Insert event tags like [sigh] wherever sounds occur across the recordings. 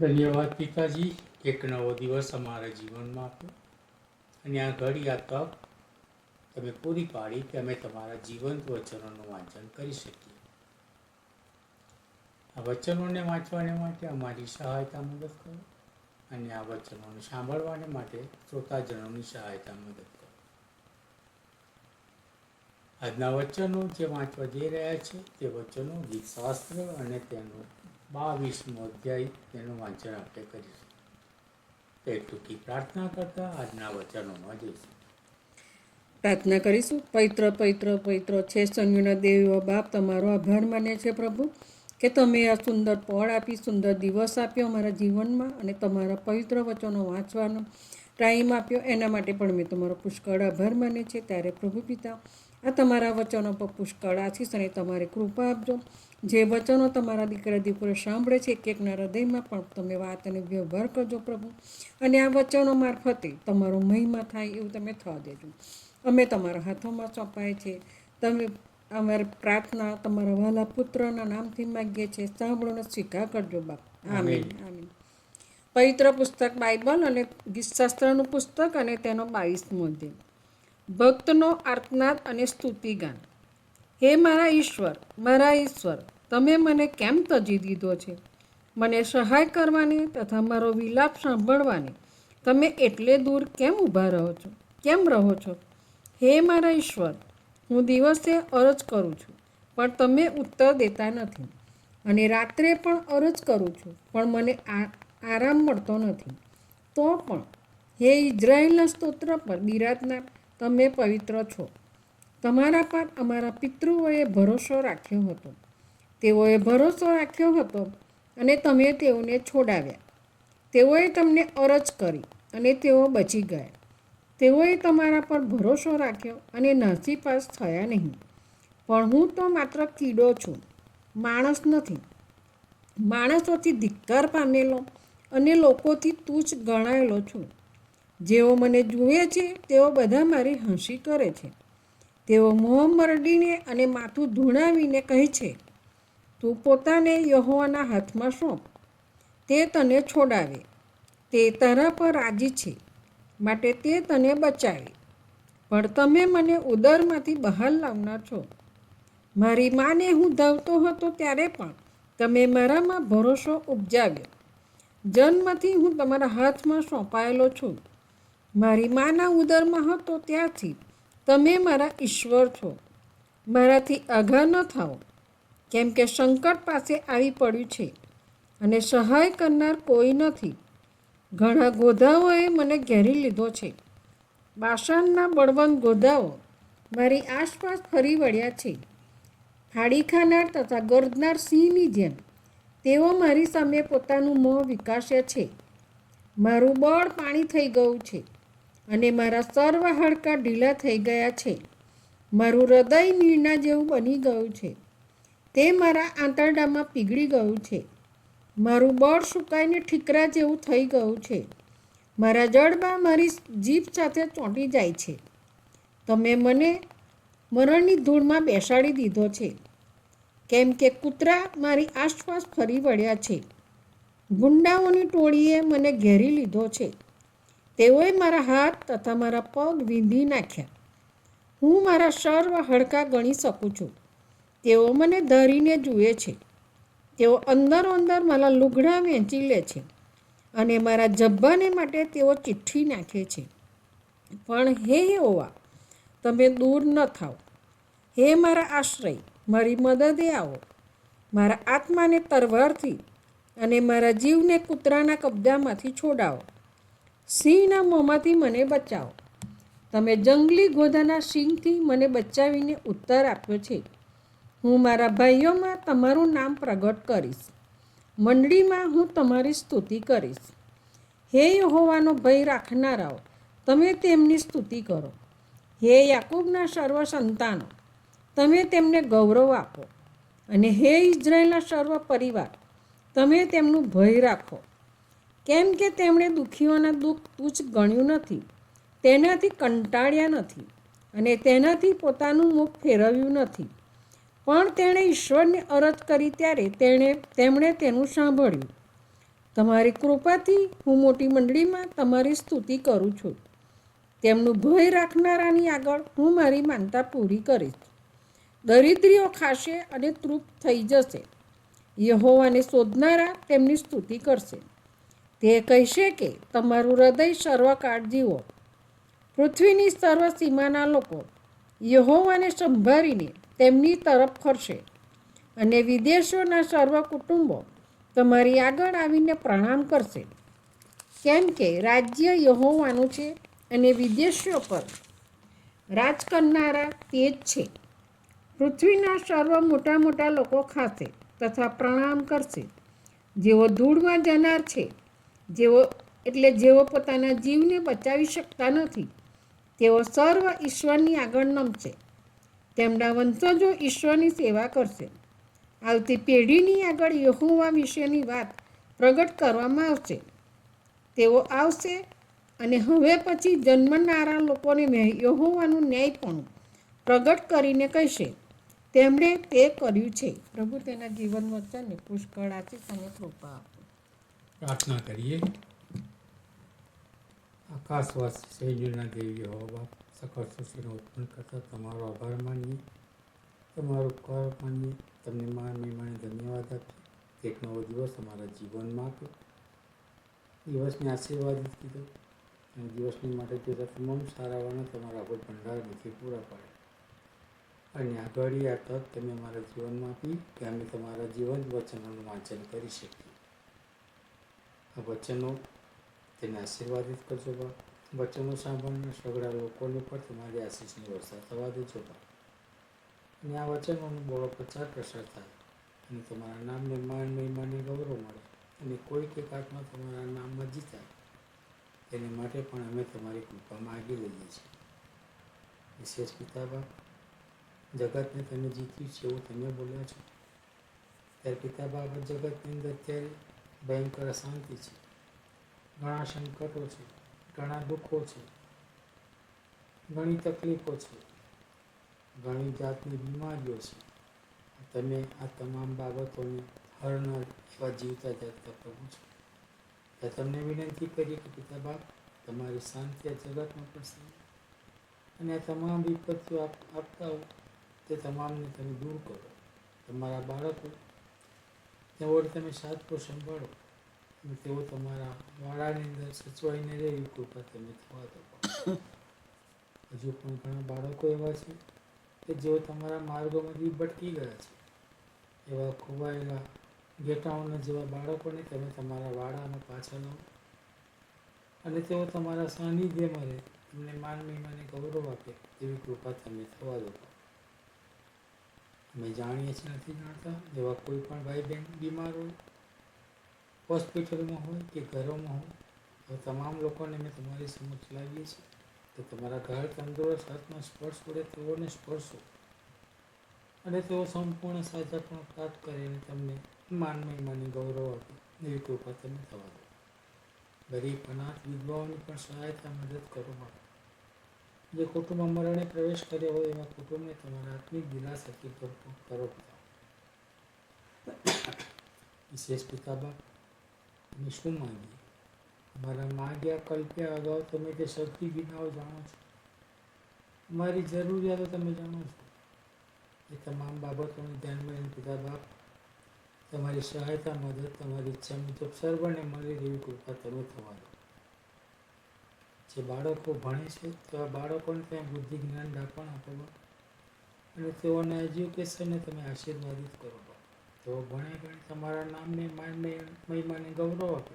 ધન્યવાદ પિતાજી. એક નવો દિવસ અમારા જીવનમાં આપ્યો અને આ ઘડી આ તક તમે પૂરી પાડી કે અમે તમારા જીવંત વચનોનું વાંચન કરી શકીએ. આ વચનોને વાંચવાને માટે અમારી સહાયતા મદદ કરો. અને આ વચનોને સાંભળવાને માટે શ્રોતાજનોની સહાયતા મદદ કરો. આજના વચનો જે વાંચવા જઈ રહ્યા છે તે વચનો ગીતશાસ્ત્ર અને તેનું બાવીસમો અધ્યાય તેનું વાંચન આપણે કરીશું. તો ટૂંકી પ્રાર્થના કરતા આજના વચનોમાં જઈશું. પ્રાર્થના કરીશું. પવિત્ર પવિત્ર પવિત્ર છે સંયુના દેવીઓ બાપ, તમારો આભાર માને છે પ્રભુ, કે તમે આ સુંદર પળ આપી, સુંદર દિવસ આપ્યો અમારા જીવનમાં અને તમારા પવિત્ર વચનો વાંચવાનો ટાઈમ આપ્યો. એના માટે પણ મેં તમારો પુષ્કળ આભાર માને છે ત્યારે પ્રભુ પિતા આ તમારા વચનો પર પુષ્કળ આશીષ અને તમારી કૃપા આપજો. જે વચનો તમારા દીકરા દીકરો સાંભળે છે એક એકના હૃદયમાં પણ તમે વાત અને વ્યવહાર કરજો પ્રભુ. અને આ વચનો મારફતે તમારો મહિમા થાય એવું તમે થવા દેજો. અમે તમારા હાથોમાં સોંપાય છે. તમે અમારી પ્રાર્થના તમારા વહાલા પુત્રના નામથી માગીએ છીએ. સાંભળોને સ્વીકાર કરજો બાપ. આમીન. આમીન. પવિત્ર પુસ્તક બાઇબલ અને ગીતશાસ્ત્રનું પુસ્તક અને તેનો બાવીસમો અધ્યાય. ભક્તનો આર્તનાદ અને સ્તુતિગાન હે મારા ઈશ્વર મારા ઈશ્વર, તમે મને કેમ તજી દીધો છે? મને સહાય કરવાની તથા મારો વિલાપ સાંભળવાની તમે એટલે દૂર કેમ ઊભા રહો છો? કેમ રહો છો? હે મારા ઈશ્વર, હું દિવસે અરજ કરું છું, પણ તમે ઉત્તર દેતા નથી. અને રાત્રે પણ અરજ કરું છું, પણ મને આરામ મળતો નથી. તો પણ, હે ઇઝરાયલના સ્તોત્ર પર બિરાજનાર તમે પવિત્ર છો. તમારા પર અમારા પિતૃઓએ ભરોસો રાખ્યો હતો. તેઓએ ભરોસો રાખ્યો હતો અને તમે તેઓને છોડાવ્યા. તેઓએ તમને અરજ કરી અને તેઓ બચી ગયા. તેઓએ તમારા પર ભરોસો રાખ્યો અને નાસીપાસ થયા નહીં. પણ હું તો માત્ર કીડો છું. માણસ નથી. માણસોથી ધિક્કાર પામેલો અને લોકોથી તુચ્છ ગણાયેલો છું. જેઓ મને જુએ છે, તેઓ બધા મારી હસી કરે છે. તેઓ મોં મરડીને અને માથું ધૂણાવીને કહે છે, તું પોતાને યહોવાના હાથમાં સોંપ. તે તને છોડાવે. તે તારા પર રાજી છે. માટે તે તને બચાવે. પણ તમે મને ઉદરમાંથી બહાર લાવનાર છો. મારી માને હું ધાવતો હતો ત્યારે પણ તમે મારામાં ભરોસો ઉપજાવ્યો. જન્મથી હું તમારા હાથમાં સોંપાયેલો છું. મારી માના ઉદરમાં હતો ત્યારથી તમે મારા ઈશ્વર છો. મારાથી આઘા ન થાઓ. કેમ કે સંકટ પાસે આવી પડ્યું છે અને સહાય કરનાર કોઈ નથી. ઘણા ગોધાઓએ મને ઘેરી લીધો છે. બાસણના બળવંત ગોધાઓ મારી આસપાસ ફરી વળ્યા છે. ફાડી ખાનાર તથા ગરદનાર સિંહની જેમ તેઓ મારી સામે પોતાનું મોં વિકાસે છે. મારું બળ પાણી થઈ ગયું છે. અને મારા સર્વ હાડકાં ઢીલા થઈ ગયા છે. મારું હૃદય નીરના જેવું બની ગયું છે. તે મારા આંતરડામાં પીગળી ગયું છે. મારું બળ સુકાઈને ઠીકરા જેવું થઈ ગયું છે. મારા જડબા મારી જીભ સાથે ચોંટી જાય છે. તમે મને મરણની ધૂળમાં બેસાડી દીધો છે. કેમ કે કૂતરા મારી આસપાસ ફરી વળ્યા છે. ગુંડાઓની ટોળીએ મને ઘેરી લીધો છે. તેઓએ મારા હાથ તથા મારા પગ વીંધી નાખ્યા. હું મારા સર્વ હડકા ગણી શકું છું. તેઓ મને ધરીને જુએ છે. તેઓ અંદરો અંદર મારા લુગડા વેચી લે છે અને મારા જબ્બાને માટે તેઓ ચિઠ્ઠી નાખે છે. પણ હે હોવા તમે દૂર ન થાઓ. હે મારા આશ્રય, મારી મદદે આવો. મારા આત્માને તરવારથી અને મારા જીવને કૂતરાના કબજામાંથી છોડાવો. સિંહના મોંમાંથી મને બચાવો. તમે જંગલી ગોધાના સિંહથી મને બચાવીને ઉત્તર આપ્યો છે. હું મારા ભાઈઓમાં તમારું નામ પ્રગટ કરીશ. મંડળીમાં હું તમારી સ્તુતિ કરીશ. હે હોવાનો ભય રાખનારાઓ, તમે તેમની સ્તુતિ કરો. હે યાકૂબના સર્વ સંતાનો, તમે તેમને ગૌરવ આપો. અને હે ઇઝરાયલના સર્વ પરિવાર, તમે તેમનું ભય રાખો. કેમ કે તેમણે દુઃખીઓના દુઃખ તુચ્છ ગણ્યું નથી, તેનાથી કંટાળ્યા નથી અને તેનાથી પોતાનું મુખ ફેરવ્યું નથી. પણ તેણે ઈશ્વરને અરજ કરી ત્યારે તેણે, તેમણે તેનું સાંભળ્યું. તમારી કૃપાથી હું મોટી મંડળીમાં તમારી સ્તુતિ કરું છું. તેમનું ભય રાખનારાની આગળ હું મારી માનતા પૂરી કરીશ. દરિદ્રીઓ ખાશે અને તૃપ્ત થઈ જશે. યહોવાને શોધનારા તેમની સ્તુતિ કરશે. તે કહેશે કે, તમારું હૃદય સર્વ કાળજીઓ પૃથ્વીની સર્વ સીમાના લોકો, યહોવાને સંભાળીને તેમની તરફ ફરશે. અને વિદેશોના સર્વ કુટુંબો તમારી આગળ આવીને પ્રણામ કરશે. કેમ કે રાજ્ય યહોવાનું છે અને વિદેશીઓ પર રાજ કરનારા તે જ છે. પૃથ્વીના સર્વ મોટા મોટા લોકો ખાશે તથા પ્રણામ કરશે. જેઓ ધૂળમાં જનાર છે જેઓ એટલે જેઓ પોતાના જીવને બચાવી શકતા નથી, તેઓ સર્વ ઈશ્વરની આગળ નમશે. તેમના વંશજો ઈશ્વરની સેવા કરશે. આવતી પેઢીની આગળ યહોવા વિશેની વાત પ્રગટ કરવામાં આવશે. તેઓ આવશે અને હવે પછી જન્મનારા લોકોને યહોવાનું ન્યાયપણું પ્રગટ કરીને કહેશે. તેમણે તે કર્યું છે. પ્રભુ તેના જીવન વચનને પુષ્કળ આશીષ અને કૃપા. પ્રાર્થના કરીએ. આકાશવાસી સૈન્યના દેવી હોવા સકળ સુશીનો ઉત્પન્ન કરતા તમારો આભાર માનીએ. તમારો ઉપકાર માનીએ. તમને માન મહિમાને ધન્યવાદ આપીએ. એક નવો દિવસ અમારા જીવનમાં આપ્યો. દિવસને આશીર્વાદ કીધો. અને દિવસની માટે જોતા તમામ સારાવાના તમારા આગળ ભંડાર નથી પૂરા પાડે. અને આગળ આ તક તમે અમારા જીવનમાં આપી કે અમે તમારા જીવન વચનોનું વાંચન કરી શકીએ. વચનો તેને આશીર્વાદિત કરજો બા. વચનો સાંભળનાર સગડા લોકોને પણ તમારી આશીષની વરસાદ થવા દેજો બા. અને આ વચનોનો બોળો પ્રચાર પ્રસાર થાય અને તમારા નામને માન મહિમાને ગૌરવ મળે અને કોઈક એક આત્મા તમારા નામમાં જીતાય તેને માટે પણ અમે તમારી કૃપા માગી લઈએ છીએ. વિશેષ પિતાબા, જગતને તમે જીત્યું છે એવું તમે બોલ્યા છો. ત્યારે પિતાબા, આ જગતની અંદર અત્યારે ભયંકર અશાંતિ છે. ઘણા સંકટો છે, ઘણા દુઃખો છે, ઘણી તકલીફો છે, ઘણી જાતની બીમારીઓ છે. તમે આ તમામ બાબતોને હરનાર એવા જીવતા જાગતા પ્રભુ છો. ત્યાં તમને વિનંતી કરીએ કે પિતા બાપ તમારી શાંતિ આ જગતમાં પણ શાંતિ અને આ તમામ વિપત્તિઓ આપ આપતા હો, તે તમામને તમે દૂર કરો. તમારા બાળકો તેઓને તમે સાચો સંભાળો. તેઓ તમારા વાળાની અંદર સચવાઈને રહે એવી કૃપા તમે થવા દો. [coughs] હજુ પણ ઘણા બાળકો એવા છે કે જેઓ તમારા માર્ગોમાંથી ભટકી ગયા છે. એવા ખોવાયેલા ગેટાઓના જેવા બાળકોને તમે તમારા વાળામાં પાછા લો અને તેઓ તમારા સાનિધ્યમાં રહે. તમને માન મહિમાને ગૌરવ આપે તેવી કૃપા તમે થવા દો. અમે જાણીએ છીએ નથી જાણતા એવા કોઈ પણ ભાઈ બહેન બીમાર હોય, હોસ્પિટલમાં હોય કે ઘરોમાં હોય, તો તમામ લોકોને અમે તમારી સમક્ષ લાવીએ છીએ. તો તમારા ઘર તંદુરસ્ત હાથમાં સ્પર્શ વડે તેઓને સ્પર્શો. અને તેઓ સંપૂર્ણ સાજાપણ પ્રાપ્ત કરીને તમને માન મહિમાની ગૌરવ આપે, એવી કૃપા તમે થવા દો. ગરીબ, અનાથ, વિધવાઓની પણ સહાયતા મદદ કરો બાપ જે કુટુંબ મરણે પ્રવેશ કર્યો હોય એવા કુટુંબને તમારા આત્મિક દિલાસ હકી કરો વિશેષ પિતાબા, અમે શું માંગીએ? અમારા માગ્યા કલ્પ્યા અગાઉ તમે તે શક્તિ વિનાઓ જાણો છો. અમારી જરૂરિયાતો તમે જાણો છો. એ તમામ બાબતોને ધ્યાનમાં લઈને પિતા બાપ તમારી સહાયતા, મદદ, તમારી ઈચ્છા મુજબ સર્વને મળી એવી કૃપા તમે થવા દો જે બાળકો ભણે છે તેવા બાળકોને ત્યાં બુદ્ધિ જ્ઞાન દાપણ આપો અને તેઓના એજ્યુકેશનને તમે આશીર્વાદિત કરો. તેઓ ભણે ગણે તમારા નામને માન મહિમાને ગૌરવ આપે.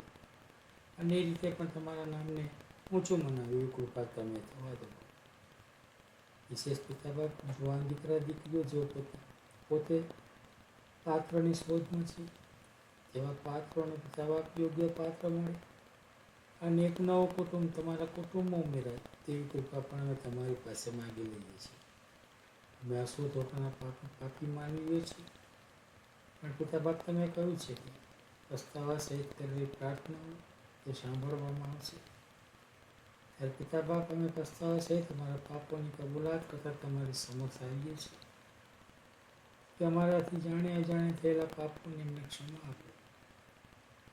અને એ રીતે પણ તમારા નામને ઊંચું મનાવ્યું કૃપા તમે થવા દો. વિશેષ પિતા બાપ જુવાન દીકરા, દીકરીઓ જેઓ પોતે પોતે પાત્રની શોધમાં છે, તેવા પાત્રોને પિતા બાપ યોગ્ય પાત્ર મળે. અને એક નવો કુટુંબ તમારા કુટુંબમાં ઉમેરાય તેવી કૃપા પણ અમે તમારી પાસે માગી લઈએ છીએ. અમે અશુદ્ધોટાના પાપ પાપી માનવીએ છીએ. પણ પિતાબાદ તમે કહ્યું છે કે પસ્તાવા સહિત કરેલી પ્રાર્થનાઓ તે સાંભળવામાં આવશે. ત્યારે પિતા બાપ, અમે પસ્તાવા સહિત અમારા પાપોની કબૂલાત કરતાં તમારી સમક્ષ આવીએ છીએ. કે અમારાથી જાણે અજાણે થયેલા પાપોને અમને ક્ષમા આપો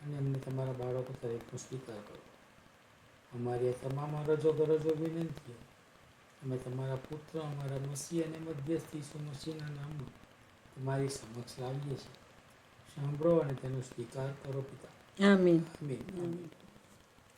અને અમને તમારા બાળકો તરીકે સ્વીકાર કરો. અમારી તમામ અરજો ગરજો વિનંતીઓ અમે તમારા પુત્ર અમારા મસીહ અને મધ્યસ્થી સુમસીના નામમાં તમારી સમક્ષ લાવીએ છીએ. સાંભળો અને તેનો સ્વીકાર કરો પિતા. આમીન. આમીન આમીન.